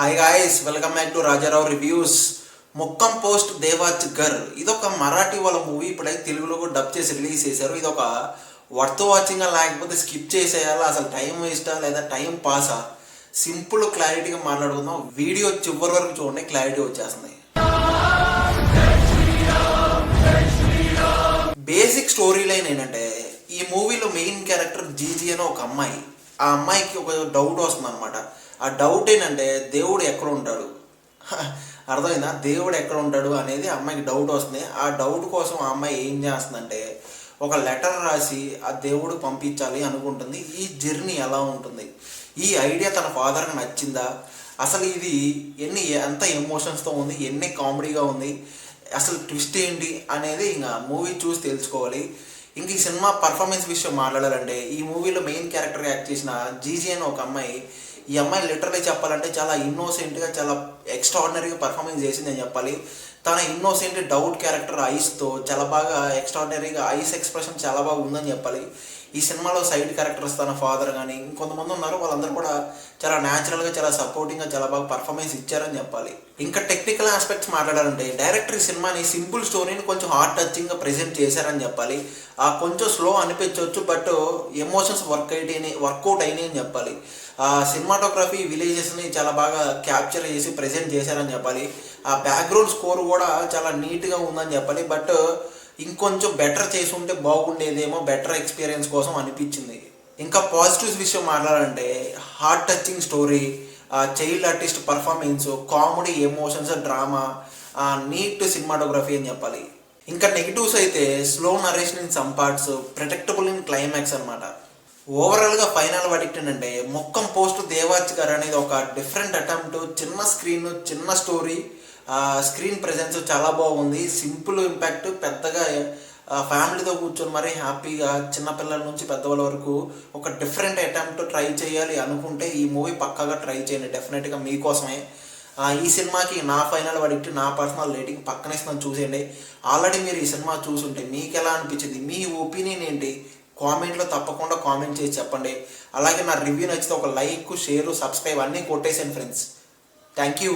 Hi guys welcome back to Rajarao reviews Mukkam post Devach Ghar ఇదొక మరాఠీ వాళ్ళ movie ఇప్పుడైతే తెలుగులో కూడా డబ్ చేసి రిలీజ్ చేశారు. ఇదొక వర్త్ వాచింగ్ లేకపోతే స్కిప్ చేసేయాలా? అసలు టైం వేస్టా లేదా టైం పాసా సింపుల్ క్లారిటీగా మాట్లాడుకుందాం. వీడియో చివరి వరకు చూడండి. క్లారిటీ వచ్చేస్తుంది. బేసిక్ స్టోరీ లైన్ ఏంటంటే ఈ మూవీలో మెయిన్ క్యారెక్టర్ జీజీ అని ఒక అమ్మాయి. ఆ అమ్మాయికి ఒక డౌట్ వస్తుంది అనమాట ఆ డౌట్ ఏంటంటే దేవుడు ఎక్కడ ఉంటాడు? అర్థమైందా? దేవుడు ఎక్కడ ఉంటాడు అనేది అమ్మాయికి డౌట్ వస్తుంది. ఆ డౌట్ కోసం ఆ అమ్మాయి ఏం చేస్తుందంటే ఒక లెటర్ రాసి ఆ దేవుడు పంపించాలి అనుకుంటుంది. ఈ జర్నీ ఎలా ఉంటుంది? ఈ ఐడియా తన ఫాదర్కి నచ్చిందా? అసలు ఇది ఎన్ని ఎంత ఎమోషన్స్తో ఉంది? ఎన్ని కామెడీగా ఉంది? అసలు ట్విస్ట్ ఏంటి? అనేది ఇంకా మూవీ చూసి తెలుసుకోవాలి. ఇంక ఈ సినిమా పర్ఫార్మెన్స్ విషయం మాట్లాడాలంటే ఈ మూవీలో మెయిన్ క్యారెక్టర్ యాక్ట్ చేసిన జీజీ అని ఒక అమ్మాయి ఈ అమ్మాయి లిటరలీ చెప్పాలంటే చాలా ఇన్నోసెంట్గా చాలా ఎక్స్ట్రాడినరీగా పర్ఫార్మెన్స్ చేసిందని చెప్పాలి. తన ఇన్నోసెంట్ డౌట్ క్యారెక్టర్ ఐస్తో చాలా బాగా ఎక్స్ట్రాడినరీగా ఐస్ ఎక్స్ప్రెషన్ చాలా బాగా ఉందని చెప్పాలి. ఈ సినిమాలో సైడ్ క్యారెక్టర్స్ తన ఫాదర్ కానీ ఇంకొంతమంది ఉన్నారు వాళ్ళందరూ కూడా చాలా న్యాచురల్గా చాలా సపోర్టింగ్గా చాలా బాగా పర్ఫార్మెన్స్ ఇచ్చారని చెప్పాలి. ఇంకా టెక్నికల్ ఆస్పెక్ట్స్ మాట్లాడాలంటే డైరెక్టర్ ఈ సినిమాని సింపుల్ స్టోరీని కొంచెం హార్ట్ టచింగ్గా ప్రెజెంట్ చేశారని చెప్పాలి. ఆ కొంచెం స్లో అనిపించవచ్చు బట్ ఎమోషన్స్ వర్క్ అయినాయి వర్కౌట్ అయినాయి అని చెప్పాలి. ఆ సినిమాటోగ్రఫీ విలేజెస్ని చాలా బాగా క్యాప్చర్ చేసి ప్రెజెంట్ చేశారని చెప్పాలి. ఆ బ్యాక్గ్రౌండ్ స్కోర్ కూడా చాలా నీట్గా ఉందని చెప్పాలి బట్ ఇంకొంచెం బెటర్ చేసి ఉంటే బాగుండేదేమో బెటర్ ఎక్స్పీరియన్స్ కోసం అనిపించింది. ఇంకా పాజిటివ్స్ విషయం మాట్లాడాలంటే heart touching story child artist performance comedy emotions drama neat cinematography అని చెప్పాలి. ఇంకా నెగిటివ్స్ అయితే slow narration in some parts predictable in climax అనమాట ఓవరాల్గా ఫైనల్ వర్డిక్ట్ ఏంటంటే మొక్కం పోస్ట్ దేవాచ్ గారు అనేది ఒక డిఫరెంట్ అటెంప్ట్ చిన్న స్క్రీన్ చిన్న స్టోరీ స్క్రీన్ ప్రెజెన్స్ చాలా బాగుంది. సింపుల్ ఇంపాక్ట్ పెద్దగా ఫ్యామిలీతో కూర్చొని మరీ హ్యాపీగా చిన్నపిల్లల నుంచి పెద్దవాళ్ళ వరకు ఒక డిఫరెంట్ అటెంప్ట్ ట్రై చేయాలి అనుకుంటే ఈ మూవీ పక్కాగా ట్రై చేయండి. డెఫినెట్గా మీకోసమే. ఈ సినిమాకి నా ఫైనల్ వడిక్ట్ నా పర్సనల్ రేటింగ్ పక్కనేస్తున్నాను చూసేయండి. ఆల్రెడీ మీరు ఈ సినిమా చూసుంటే మీకు ఎలా అనిపించింది? మీ ఒపీనియన్ ఏంటి? కామెంట్లో తప్పకుండా కామెంట్ చేసి చెప్పండి. అలాగే నా రివ్యూ నచ్చితే ఒక లైక్ షేర్ సబ్స్క్రైబ్ అన్నీ కొట్టేసాను ఫ్రెండ్స్ థ్యాంక్ యూ